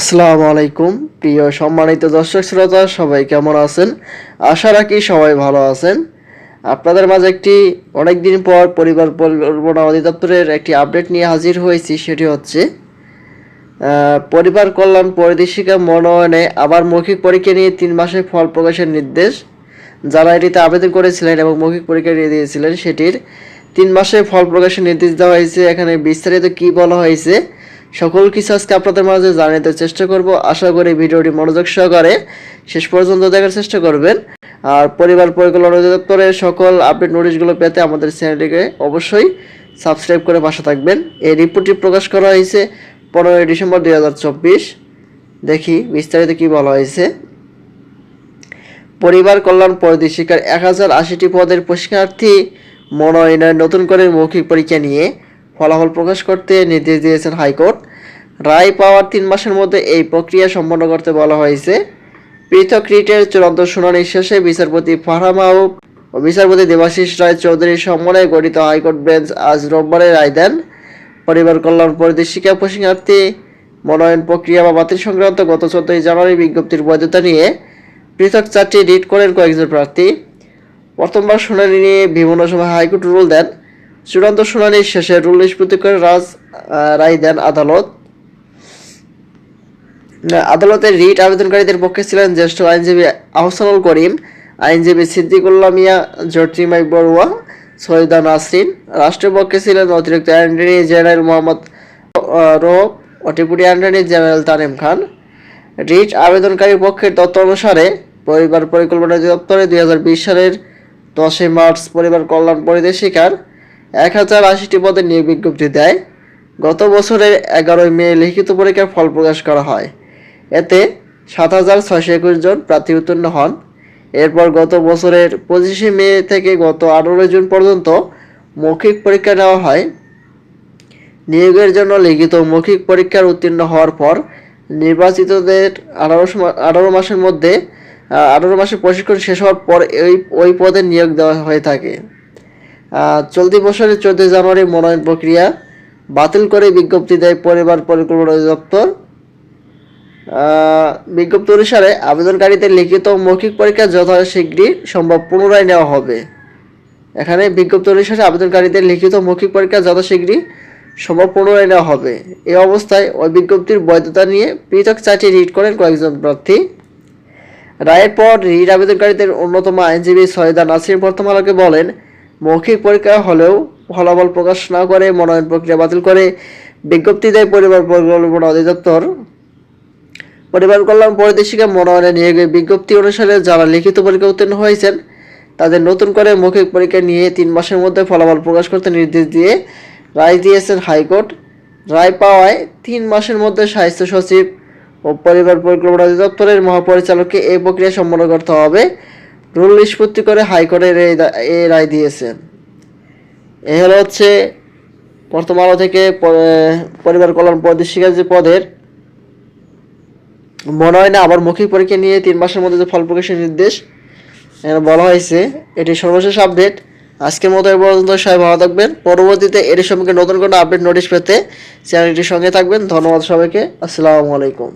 আসসালামু আলাইকুম, প্রিয় সম্মানিত দর্শক শ্রোতা, সবাই কেমন আছেন? আশা রাখি সবাই ভালো আছেন। আপনাদের মাঝে একটি অনেক দিন পর পরিবার পরিকল্পনা অধিদপ্তরের একটি আপডেট নিয়ে হাজির হয়েছি, সেটি হচ্ছে পরিবার কল্যাণ পরিদর্শিকা মনোনয়নে আবার মৌখিক পরীক্ষা নিয়ে তিন মাসের ফল প্রকাশের নির্দেশ। যারা এটিতে আবেদন করেছিলেন এবং মৌখিক পরীক্ষা নিয়ে দিয়েছিলেন, সেটির তিন মাসে ফল প্রকাশের নির্দেশ দেওয়া হয়েছে। এখানে বিস্তারিত কি বলা হয়েছে? সকল কিছু আজকে আপনাদের মাঝে জানাতে চেষ্টা করব। আশা করি ভিডিওটি মনোযোগ সহকারে শেষ পর্যন্ত দেখার চেষ্টা করবেন। আর পরিবার পরিকল্পনা অধিদপ্তরের সকল আপডেট নোটিশগুলো পেতে আমাদের চ্যানেলটিকে অবশ্যই সাবস্ক্রাইব করে পাশে থাকবেন। এই রিপোর্টটি প্রকাশ করা হয়েছে পনেরোই ডিসেম্বর দুই হাজার চব্বিশ। দেখি বিস্তারিত কি বলা হয়েছে। পরিবার কল্যাণ পরিধি পরিদর্শিকার এক হাজার আশিটি পদের প্রশিক্ষণার্থী মনোনয়নের নতুন করে মৌখিক পরীক্ষা নিয়ে ফলাফল প্রকাশ করতে নির্দেশ দিয়েছেন হাইকোর্ট। রায় পাওয়ার তিন মাসের মধ্যে এই প্রক্রিয়া সম্পন্ন করতে বলা হয়েছে। পৃথক রিটের চূড়ান্ত শুনানি শেষে বিচারপতি ফারহা মাহবুব ও বিচারপতি দেবাশিস রায় চৌধুরীর সমন্বয়ে গঠিত হাইকোর্ট বেঞ্চ আজ রোববারে রায় দেন। পরিবার কল্যাণ পরিদর্শিকা প্রশিক্ষণার্থী মনোনয়ন প্রক্রিয়া বা বাতিল সংক্রান্ত গত চোদ্দই জানুয়ারি বিজ্ঞপ্তির বৈধতা নিয়ে পৃথক চারটি রিট করেন কয়েকজন প্রার্থী। প্রথমবার শুনানি নিয়ে বিভিন্ন সময় হাইকোর্ট রুল দেন। চূড়ান্ত শুনানির শেষে রুল নিষ্পত্তি করে রাজ রায় দেন আদালত। আদালতের রিট আবেদনকারীদের পক্ষে ছিলেন জ্যেষ্ঠ আইনজীবী আহসানুল করিম, আইনজীবী সিদ্দিকুল্লাহ মিয়া জর্জিমাই বড়ুয়া, সৈয়দা নাসরিন, রাষ্ট্রের পক্ষে ছিলেন অতিরিক্ত অ্যান্টনি জেনারেল মোহাম্মদ রোহব ও ডেপুটি অ্যান্টনি জেনারেল তানিম খান। রিট আবেদনকারীর পক্ষের তথ্য অনুসারে পরিবার পরিকল্পনা অধিদপ্তরে দুই হাজার বিশ সালের দশই মার্চ পরিবার কল্যাণ পরিদর্শিকার এক হাজার আশিটি পদে নিয়োগ বিজ্ঞপ্তি দেয়। গত বছরের এগারোই মে লিখিত পরীক্ষার ফল প্রকাশ করা হয়। এতে সাত হাজার ছয়শো একুশ জন প্রার্থী উত্তীর্ণ হন। এরপর গত বছরের পঁচিশে মে থেকে গত আঠারোই জুন পর্যন্ত মৌখিক পরীক্ষা নেওয়া হয়। নিয়োগের জন্য লিখিত মৌখিক পরীক্ষার উত্তীর্ণ হওয়ার পর নির্বাচিতদের আঠারো আঠারো মাসের মধ্যে আঠারো মাসের প্রশিক্ষণ শেষ হওয়ার পর ওই ওই পদে নিয়োগ দেওয়া হয়ে থাকে। চলতি বছরের চোদ্দই জানুয়ারি মনোনয়ন প্রক্রিয়া বাতিল করে বিজ্ঞপ্তি দেয় পরিবার পরিকল্পনা অধিদপ্তর। বিজ্ঞপ্তি অনুসারে আবেদনকারীদের লিখিত মৌখিক পরীক্ষা যথাশীঘ্রই সম্ভব পুনরায় নেওয়া হবে। এখানে বিজ্ঞপ্তি অনুসারে আবেদনকারীদের লিখিত মৌখিক পরীক্ষা যথাশীঘ্রই সম্ভব পুনরায় নেওয়া হবে। এই অবস্থায় ওই বিজ্ঞপ্তির বৈধতা নিয়ে পৃথক চারটি রিট করেন কয়েকজন প্রার্থী। রায়ের পর রিট আবেদনকারীদের অন্যতম আইনজীবী সৈয়দা নাসির আলোকে বলেন মৌখিক পরীক্ষা হলেও ফলাফল প্রকাশ না করে মনোনয়ন প্রক্রিয়া বাতিল করে বিজ্ঞপ্তি দেয় পরিবার পরিকল্পনা অধিদপ্তর। পরিবার কল্যাণ পরিদর্শিকা মনোনয়নে নিয়োগের বিজ্ঞপ্তি অনুসারে যারা লিখিত পরীক্ষা উত্তীর্ণ হয়েছেন, তাদের নতুন করে মৌখিক পরীক্ষা নিয়ে তিন মাসের মধ্যে ফলাফল প্রকাশ করতে নির্দেশ দিয়ে রায় দিয়েছেন হাইকোর্ট। রায় পাওয়ায় তিন মাসের মধ্যে স্বাস্থ্য সচিব ও পরিবার পরিকল্পনা অধিদপ্তরের মহাপরিচালককে এই প্রক্রিয়া সম্পন্ন করতে হবে। রুল নিষ্পত্তি করে হাইকোর্টের এই রায় দিয়েছেন। এ হলো হচ্ছে, প্রথম আলো থেকে পরিবার কল্যাণ পরিদর্শিকা যে পদের মনোনয়নে আবার মৌখিক পরীক্ষা নিয়ে তিন মাসের মধ্যে যে ফল প্রকাশের নির্দেশ বলা হয়েছে, এটি সর্বশেষ আপডেট। আজকের মতো এ পর্যন্ত সবাই ভালো থাকবেন। পরবর্তীতে এর সম্পর্কে নতুন কোনো আপডেট, নোটিশ পেতে চ্যানেলটির সঙ্গে থাকবেন। ধন্যবাদ সবাইকে। আসসালামু আলাইকুম।